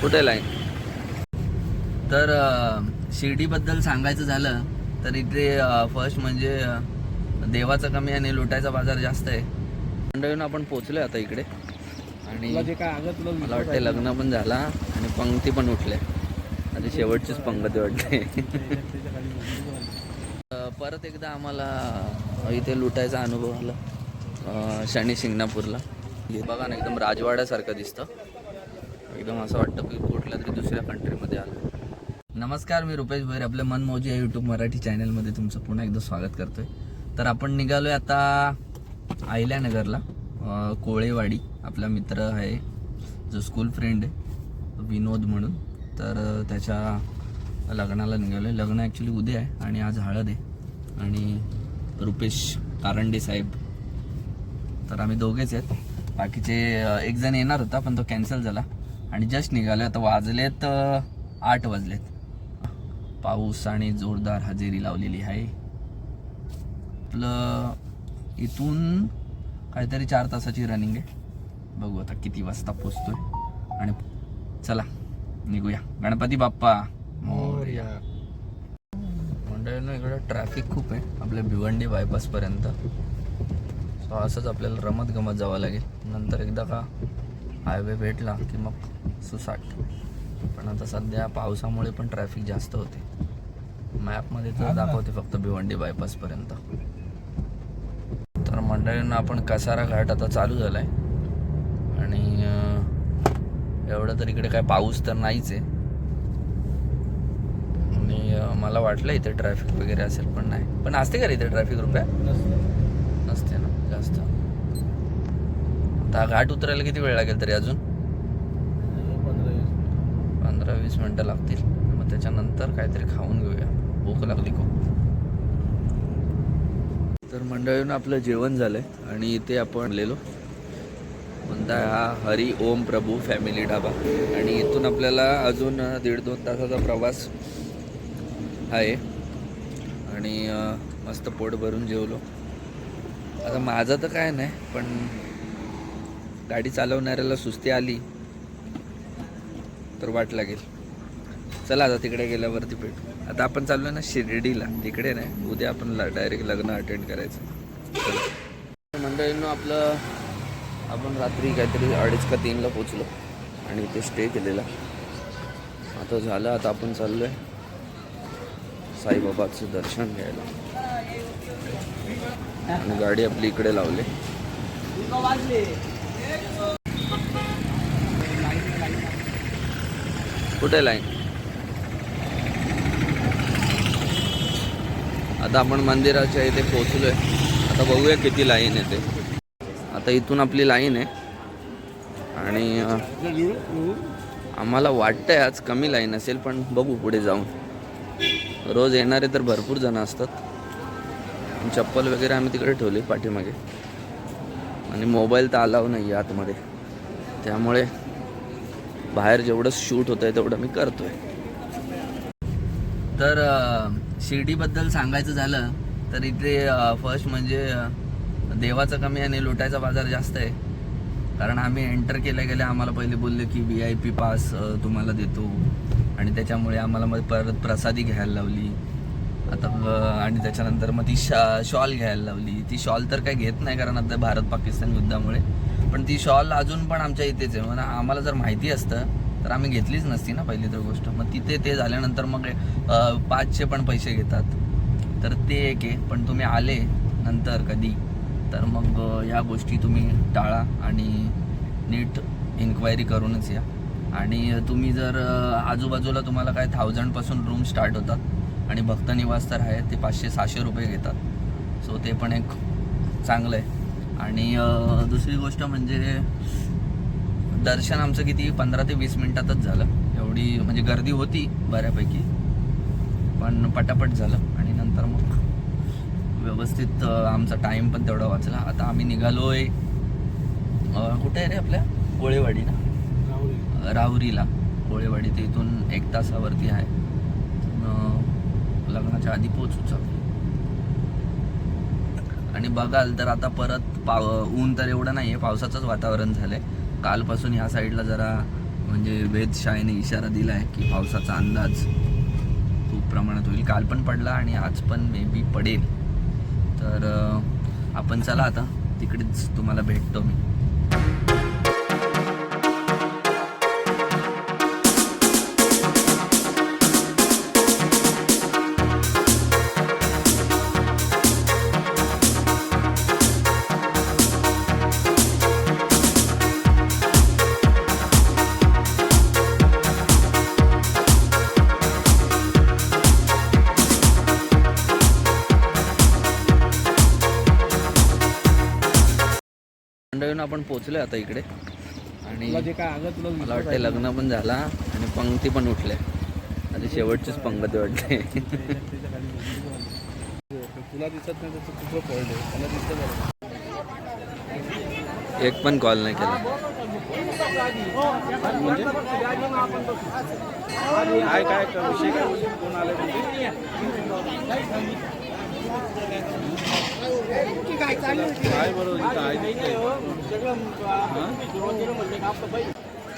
कुठे लाईन तर शिर्डीबद्दल सांगायचं झालं तर इथे फर्स्ट म्हणजे देवाचं कमी आणि लुटायचा बाजार जास्त आहे. मंडळीनं आपण पोचलोय आता इकडे. आणि मला वाटते लग्न पण झाला आणि पंक्ती पण उठल्या आणि शेवटचीच पंगती वाटते. परत एकदा आम्हाला इथे लुटायचा अनुभव आला. शनी शिंगणापूरला बघा ना एकदम राजवाड्यासारखं दिसतं. एकदम असं वाटतं की कुठल्या तरी दुसऱ्या कंट्रीमध्ये आलो नमस्कार मी रुपेश भैर आपल्या मनमौजी या यूट्यूब मराठी चॅनलमध्ये तुमचं पुन्हा एकदा स्वागत करतोय. तर आपण निघालोय आता अहिल्यानगरला. कोळेवाडी. आपला मित्र आहे जो स्कूल फ्रेंड आहे विनोद म्हणून. तर त्याच्या लग्नाला निघालोय. लग्न ॲक्च्युली उद्या आहे आणि आज हळद आहे. आणि रुपेश कारंडे साहेब. तर आम्ही दोघेच आहेत. बाकीचे एक जण येणार होता पण तो कॅन्सल झाला. आणि जस्ट निघालो आता वाजलेत आठ वाजलेत. पाऊस आणि जोरदार हजेरी लावलेली आहे. आपलं इथून काहीतरी चार तासाची रनिंग आहे. बघू आता किती वाजता पोचतोय आणि चला निघूया. गणपती बाप्पा मोर्या. मंडळीनं इकडं ट्रॅफिक खूप आहे. आपल्या भिवंडी बायपासपर्यंत सो असंच आपल्याला रमत गमत जावं लागेल. नंतर एकदा का हायवे भेटला की मग सुसाट. पण आता सध्या पावसामुळे पण ट्रॅफिक जास्त होते. मॅपमध्ये तर दाखवते फक्त भिवंडी बायपासपर्यंत तर मंडळींना आपण कसारा घाट आता चालू झालाय. आणि अं, एवढं तर इकडे काय पाऊस तर नाहीच आहे. आणि मला वाटलं इथे ट्रॅफिक वगैरे असेल पण नाही. पण असते का इथे ट्रॅफिक रुपया नसतं. नसते ना जास्त आता घाट उतरायला किती वेळ लागेल तरी अजून? पंधरा वीस. पंधरा वीस मिनटं लागतील. मग त्याच्यानंतर काहीतरी खाऊन घेऊया. भूक लागली खूप. तर मंडळीनं आपलं जेवण झालंय आणि इथे आपण लेलो म्हणता हा हरी ओम प्रभू फॅमिली ढाबा. आणि इथून आपल्याला अजून दीड दोन तासाचा प्रवास आहे. आणि मस्त पोट भरून जेवलो. आता माझं तर काय नाही पण गाडी चालवणाऱ्याला सुस्ती आली तर वाट लागेल. चला आता तिकडे गेल्यावरती भेट. आता आपण चाललो ना शिर्डीला. तिकडे नाही उद्या आपण डायरेक्ट लग्न अटेंड करायचं. मंडळीनं मंडळींनो आपलं आपण रात्री काहीतरी अडीच का तीनला पोचलो आणि इथे स्टे केलेला. आता झालं आता आपण चाललोय साईबाबाचं दर्शन घ्यायला. आणि गाडी आपली इकडे लावली. कुठे लाईन? आता आपण मंदिराच्या इथे पोहोचलोय. आता बघूया किती लाईन आहे ते. आता इथून आपली लाईन आहे. आणि आम्हाला वाटतंय आज कमी लाईन असेल पण बघू पुढे जाऊन. रोज येणारे तर भरपूर जण असतात. चप्पल वगैरे आम्ही तिकडे ठेवली पाठीमागे. आणि मोबाईल तर अलाव नाही आहे आतमध्ये. त्यामुळे बाहेर जेवढं शूट होतं आहे तेवढं मी करतो आहे तर शिर्डीबद्दल सांगायचं झालं तर इथे फर्स्ट म्हणजे देवाचं कमी आणि लुटायचा बाजार जास्त आहे. कारण आम्ही एंटर केल्या गेल्या आम्हाला पहिले बोलले की व्ही आय पी पास तुम्हाला देतो. आणि त्याच्यामुळे आम्हाला मग परत प्रसादी घ्यायला लावली. आता आणि त्याच्यानंतर मग ती शा शॉल घ्यायला लावली. ती शॉल तर काही घेत नाही कारण आता भारत पाकिस्तान युद्धामुळे. पण ती शॉल अजून पण आमच्या इथेच आहे. म्हणजे आम्हाला जर माहिती असतं तर आम्ही घेतलीच नसती ना पहिली तर गोष्ट. मग तिथे ते झाल्यानंतर मग पाचशे पण पैसे घेतात. तर ते एक आहे. पण तुम्ही आले नंतर कधी तर मग या गोष्टी तुम्ही टाळा आणि नीट इन्क्वायरी करूनच या. आणि तुम्ही जर आजूबाजूला तुम्हाला काय थाउजंडपासून रूम स्टार्ट होतात आणि भक्त निवास तर आहे ते पाचशे सहाशे रुपये घेतात. सो ते पण एक चांगलं आहे आणि दुसरी गोष्ट म्हणजे दर्शन आमचं किती पंधरा ते वीस मिनिटातच झालं. एवढी म्हणजे गर्दी होती बऱ्यापैकी पण पटापट झालं. आणि नंतर मग व्यवस्थित आमचा टाईम पण तेवढा वाचला. आता आम्ही निघालोय अ, कुठे आहे रे आपल्या? कोळेवाडी ना आहे. राहुरीला. कोळेवाडी ते इथून एक तासावरती आहे. लग्नाच्या आधी पोचू आणि बघाल तर आता परत पाव ऊन तर एवढं नाही आहे पावसाचंच वातावरण झालंय. कालपासून ह्या साईडला जरा म्हणजे वेधशाळेने इशारा दिला आहे की पावसाचा अंदाज खूप प्रमाणात होईल. काल पण पडला आणि आज पण मे बी पडेल. तर आपण चला आता. तिकडेच तुम्हाला भेटतो मी. पोचलोय आता इकडे. आणि मला वाटते लग्न पण झाला आणि पंक्ती पण उठल्या. आता शेवटचीच पंगती वाटते. तुला दिसत नाही एक पण कॉल नाही केला. म्हणजे? काय? काय?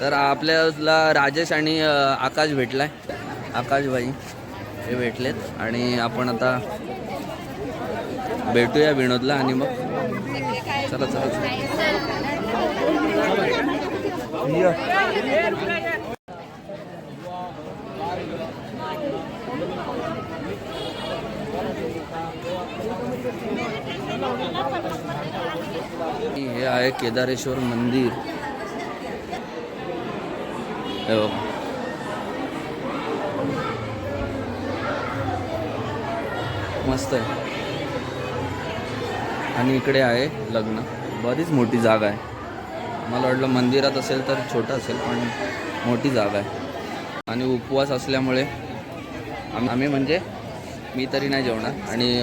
तर आपल्याला राजेश आणि आकाश भेटलाय. आकाश भाई हे भेटलेत आणि आपण आता भेटूया विनोदला आणि मग चला चला. हे आहे केदारेश्वर मंदिर. हे बघा. मस्त आहे. आणि इकडे आहे लग्न. बरीच मोठी जागा आहे. मला वाटलं मंदिरात असेल तर छोटं असेल पण मोठी जागा आहे. आणि उपवास असल्यामुळे आम- आम्ही म्हणजे मी तरी नाही जेवणार आणि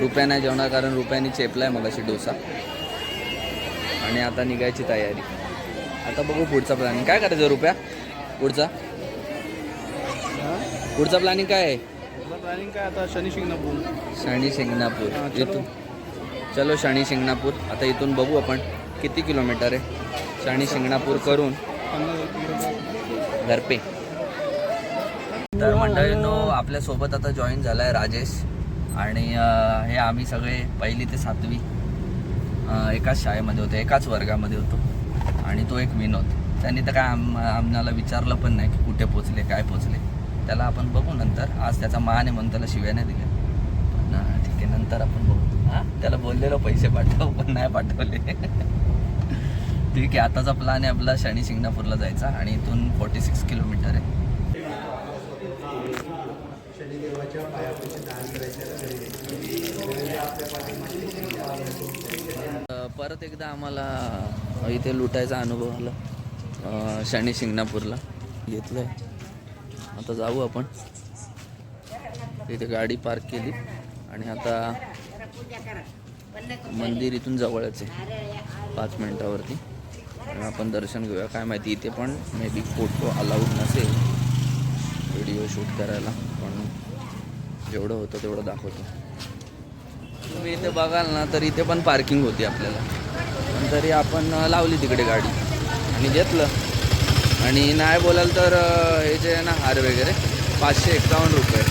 रुपया नाही जेवणार कारण रुपयाने चेपला आहे मगाशी डोसा. आणि आता निघायची तयारी. आता बघू पुढचा प्लॅनिंग काय करायचं रुपया? पुढचा? पुढचा प्लॅनिंग काय आहे? प्लॅनिंग काय आता? शनी शिंगणापूर. शनी शिंगणापूर. चलो. इथून. चलो शनी शिंगणापूर. आता इथून बघू आपण किती किलोमीटर आहे. शनी शिंगणापूर करून घरपे. तर मंडळींनो आपल्यासोबत आता जॉईन झाला आहे राजेश. आणि हे आम्ही सगळे पहिली ते सातवी. एकाच शाळेमध्ये होतो एकाच वर्गामध्ये होतो. आणि तो एक विनोद. त्यांनी तर काय आम आम्हाला विचारलं पण नाही की कुठे पोचले काय पोचले. त्याला आपण बघू नंतर. आज त्याचा मान आहे म्हणून त्याला शिव्याने नाही दिल्या. पण ठीक आहे नंतर आपण बघू. हां? त्याला बोललेलो पैसे पाठव पण नाही पाठवले. ठीक आहे आताचा प्लॅन आहे आपला शनी शिंगणापूरला जायचा आणि इथून फोर्टी सिक्स किलोमीटर आहे. अ, परत एकदा आम्हाला इथे लुटायचा अनुभव आला. शनी शिंगणापूरला. घेतलंय. आता जाऊ आपण. इथे गाडी पार्क केली. आणि आता मंदिर इथून जवळच आहे. पाच मिनिटावरती. आपण दर्शन घेऊया. काय माहिती इथे पण मे बी फोटो अलाउड नसेल. व्हिडिओ शूट करायला. पण जेवढं होतं तेवढं दाखवतो. तुम्ही इथे बघाल ना तर इथे पण पार्किंग होती आपल्याला. पण तरी आपण लावली तिकडे गाडी. आणि घेतलं. आणि नाही बोलाल तर हे जे आहे ना हार वगैरे पाचशे एक्कावन्न रुपये.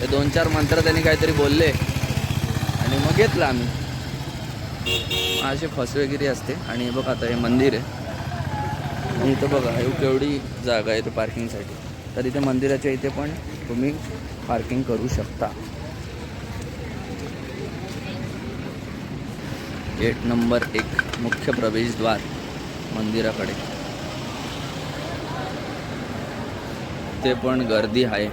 ते दोन चार मंत्र त्यांनी काहीतरी बोलले. आणि मग घेतलं आम्ही. असे फसवेगिरी असते. आणि बघ आता हे मंदिर आहे. इथं बघा हे केवढी जागा आहे इथं पार्किंगसाठी तर इथे मंदिराच्या इथे पण तुम्ही पार्किंग करू शकता. गेट नंबर एक मुख्य प्रवेशद्वार मंदिराकडे. ते पण गर्दी आहे.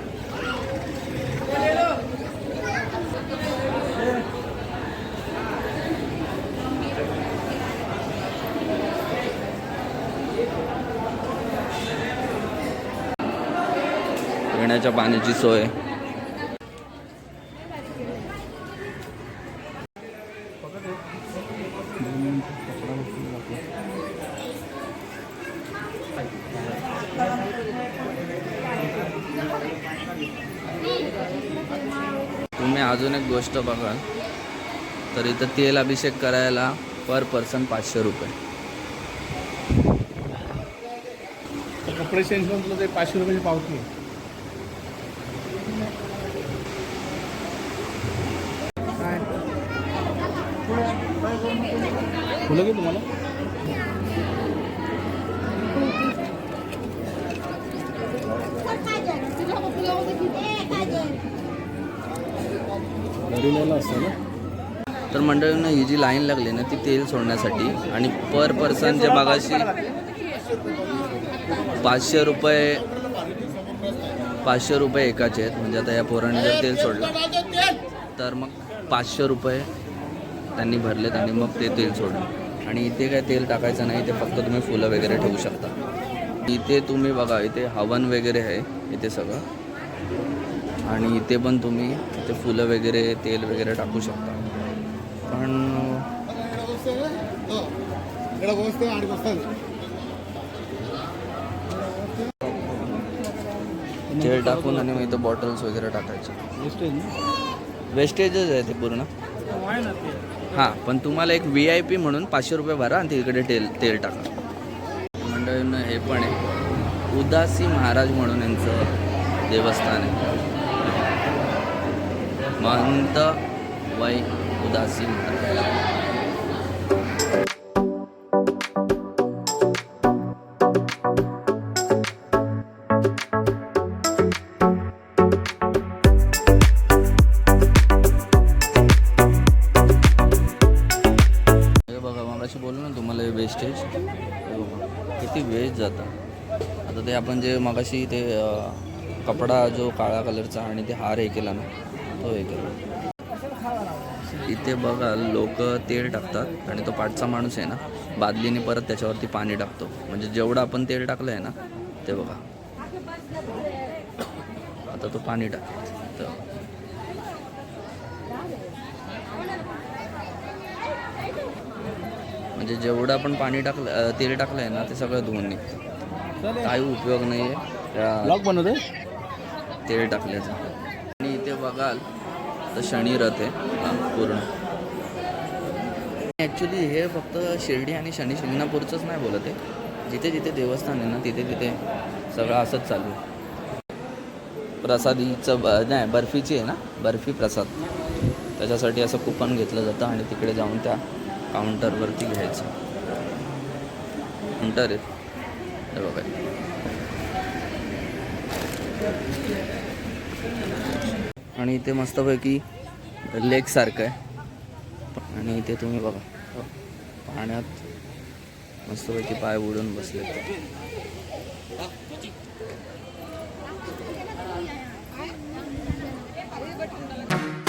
पिण्याच्या पाण्याची सोय तुम्ही गोष्ट बघाल तर इथं तेल अभिषेक करायला पर पर्सन पाचशे रुपये. कपडे चेंज करून तुला ते पाचशे रुपयाची पावती फुलं की तुम्हाला. घरी असतं ना? तर मंडळींना ही जी लाईन लागली ना ती तेल सोडण्यासाठी आणि पर पर्सन जे मागाशी पाचशे रुपये पाचशे रुपये एकाचे आहेत म्हणजे आता या पोराने जर तेल सोडलं तर मग पाचशे रुपये त्यांनी भरलेत आणि मग ते तेल सोडलं. आणि इथे काय तेल टाकायचं नाही ते फक्त तुम्ही फुलं वगैरे ठेवू शकता. इथे तुम्ही बघा इथे हवन वगैरे आहे इथे सगळं. आणि इथे पण तुम्ही इथे फुलं वगैरे तेल वगैरे टाकू शकता. पण तेल टाकून आणि मग इथं बॉटल्स वगैरे टाकायचे. वेस्टेजच आहे ते पूर्ण. हां पण तुम्हाला एक व्ही आय पी म्हणून पाचशे रुपये भरा आणि तिकडे तेल तेल टाका. मंडळीनं हे पण आहे. उदासी महाराज म्हणून यांचं देवस्थान आहे. महंत वै उदासी हे बघा बोललो ना तुम्हाला हे किती वेस्ट जातं. आता ते आपण जे मगाशी ते कपडा जो काळा कलरचा आणि ते हार हे केला ना तो हे केला इथे बघा लोक तेल टाकतात आणि तो पाठचा माणूस आहे ना बादलीने परत त्याच्यावरती पाणी टाकतो. म्हणजे जेवढं आपण तेल टाकलं आहे ना ते बघा. आता तो पाणी टाकतो तर. म्हणजे जेवढं आपण पाणी टाकलं तेल टाकलं आहे ना ते सगळं धुवून निघतं. काही उपयोग नाही आहे तेल टाकल्याचा. बघाल तर शनी रथ आहे. पूर्ण. ॲक्च्युली हे फक्त शिर्डी आणि शनी शिंगणापूरचंच नाही बोलत आहे. जिथे जिथे देवस्थान आहे ना तिथे तिथे सगळं असंच चालू आहे. प्रसादीचं ब नाही बर्फीची आहे ना बर्फी प्रसाद. त्याच्यासाठी असं कुपन घेतलं जातं आणि तिकडे जाऊन त्या काउंटरवरती घ्यायचं. काउंटर आहे. हे बघा. आणि इथे मस्तपैकी लेक सारखं आहे आणि इथे तुम्ही बघा पाण्यात मस्तपैकी पाय उडून बसले Thank you.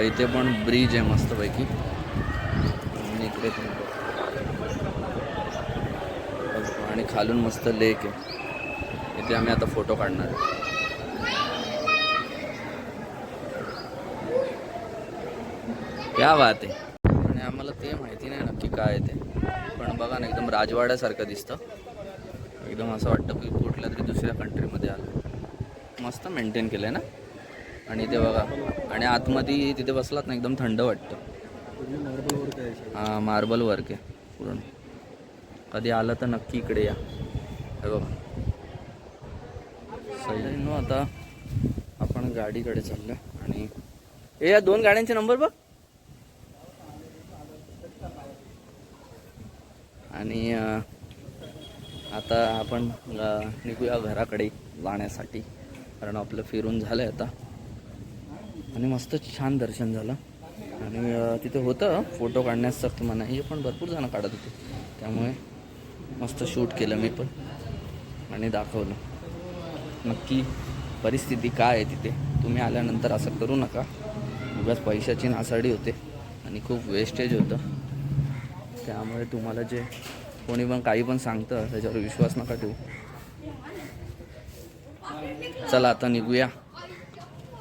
इथे पण ब्रिज आहे मस्तपैकी. आणि इकडे आणि खालून मस्त लेक आहे. इथे आम्ही आता फोटो काढणार आहे. क्या बात आहे. आणि आम्हाला ते माहिती नाही नक्की काय आहे ते. पण बघा ना एकदम राजवाड्यासारखं दिसतं. एकदम असं वाटतं की कुठल्या तरी दुसऱ्या कंट्रीमध्ये आलं. मस्त मेंटेन केलं आहे ना? आणि ते बघा. आणि आतमध्ये तिथे बसलात ना एकदम थंड वाटतं. मार्बल मार्बल वर्क आहे पूर्ण. कधी आलं तर नक्की इकडे या. हे बघा. सगळ्यांनो आता आपण गाडीकडे चाललो आणि ए या दोन गाड्यांचे नंबर बघ. आणि आता आपण निघूया घराकडे जाण्यासाठी. कारण आपलं फिरून झालं आहे आता. आणि मस्त छान दर्शन झालं. आणि तिथे होतं फोटो काढण्यास सक्त मनाई. पण भरपूर जणं काढत होते. त्यामुळे मस्त शूट केलं मी पण. आणि दाखवलं. नक्की परिस्थिती काय आहे तिथे? तुम्ही आल्यानंतर असं करू नका. उगाच पैशाची नासाडी होते. आणि खूप वेस्टेज होतं. त्यामुळे तुम्हाला जे कोणी पण काही पण सांगतं त्याच्यावर विश्वास नका ठेवू. चला आता निघूया.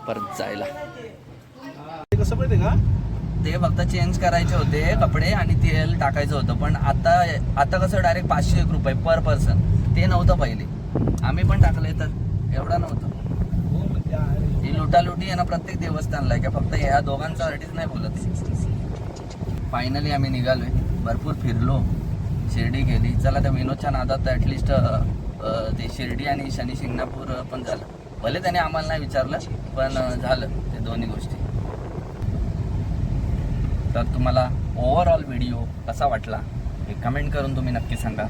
परत जायला. ते कसं माहिती का? ते फक्त चेंज करायचे होते कपडे आणि तेल टाकायचं होतं पण आता आता कसं डायरेक्ट पाचशे एक रुपये पर पर्सन ते नव्हतं पहिले. आम्ही पण टाकले तर एवढं नव्हतं. ही लुटालुटी आहे ना प्रत्येक देवस्थानला आहे का फक्त ह्या दोघांच्यासाठीच नाही बोलत. फायनली आम्ही निघालोय. भरपूर फिरलो. शिर्डी गेली. चला त्या विनोदच्या नादात ॲटलिस्ट ते शिर्डी आणि शनी शिंगणापूर पण झालं. भले त्याने आम्हाला नाही विचारलं पण झालं ते दोन्ही गोष्टी. तर तुम्हाला ओव्हरऑल व्हिडिओ कसा वाटला हे कमेंट करून तुम्ही नक्की सांगा.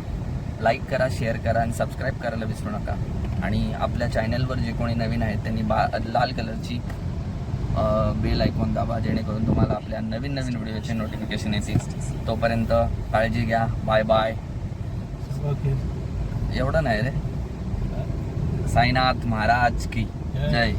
लाईक करा शेअर करा आणि सबस्क्राईब करायला विसरू नका. आणि आपल्या चॅनलवर जे कोणी नवीन आहेत त्यांनी बा लाल कलरची बेल ऐकून दाबा जेणेकरून तुम्हाला आपल्या नवीन नवीन व्हिडिओचे नोटिफिकेशन येतील. तोपर्यंत काळजी घ्या. बाय बाय ओके एवढं नाही रे. साईनाथ महाराज की. जय.